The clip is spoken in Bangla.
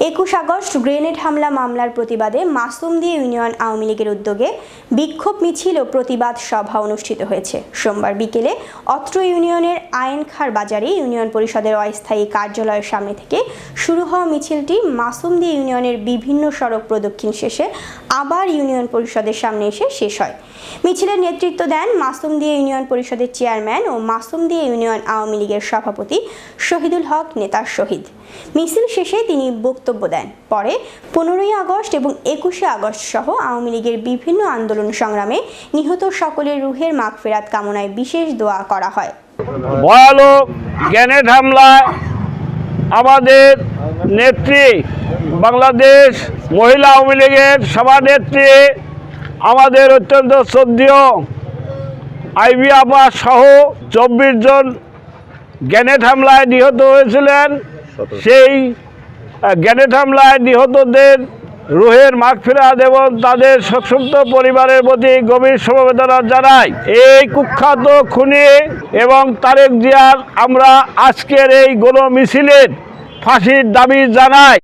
একুশ আগস্ট গ্রেনেড হামলা মামলার প্রতিবাদে মাসুমদি ইউনিয়ন আওয়ামী লীগের উদ্যোগে বিক্ষোভ মিছিল ও প্রতিবাদ সভা অনুষ্ঠিত হয়েছে। সোমবার বিকেলে অত্র ইউনিয়নের আয়েনখার বাজারে ইউনিয়ন পরিষদের অস্থায়ী কার্যালয়ের সামনে থেকে শুরু হওয়া মিছিলটি মাসুমদি ইউনিয়নের বিভিন্ন সড়ক প্রদক্ষিণ শেষে আবার ইউনিয়ন পরিষদের সামনে এসে শেষ হয়। মিছিলের নেতৃত্ব দেন মাসুমদিয়া ইউনিয়ন পরিষদের চেয়ারম্যান ও মাসুমদিয়া ইউনিয়ন আওয়ামী লীগের সভাপতি শহীদুল হক নেতা শহীদ। মিছিল শেষে তিনি বক্তব্য দেন। পরে পনেরোই আগস্ট এবং একুশে আগস্ট সহ আওয়ামী লীগের বিভিন্ন আন্দোলন সংগ্রামে নিহত সকলের রুহের মাগফেরাত কামনায় বিশেষ দোয়া করা হয়। গ্যানেট হামলায় আমাদের নেত্রী বাংলাদেশ মহিলা আওয়ামী লীগের সভানেত্রী, আমাদের অত্যন্ত শ্রদ্ধীয় আইবি আবা সহ চব্বিশ জন গ্যানেট হামলায় নিহত হয়েছিলেন। সেই গ্যানেট হামলায় নিহতদের রুহের মাগফিরাত এবং তাদের সংক্ষুব্ধ পরিবারের প্রতি গভীর সমবেদনা জানাই। এই কুখ্যাত খুনি এবং তারেক জিয়ার আমরা আজকের এই গণ মিছিলের ফাঁসির দাবি জানাই।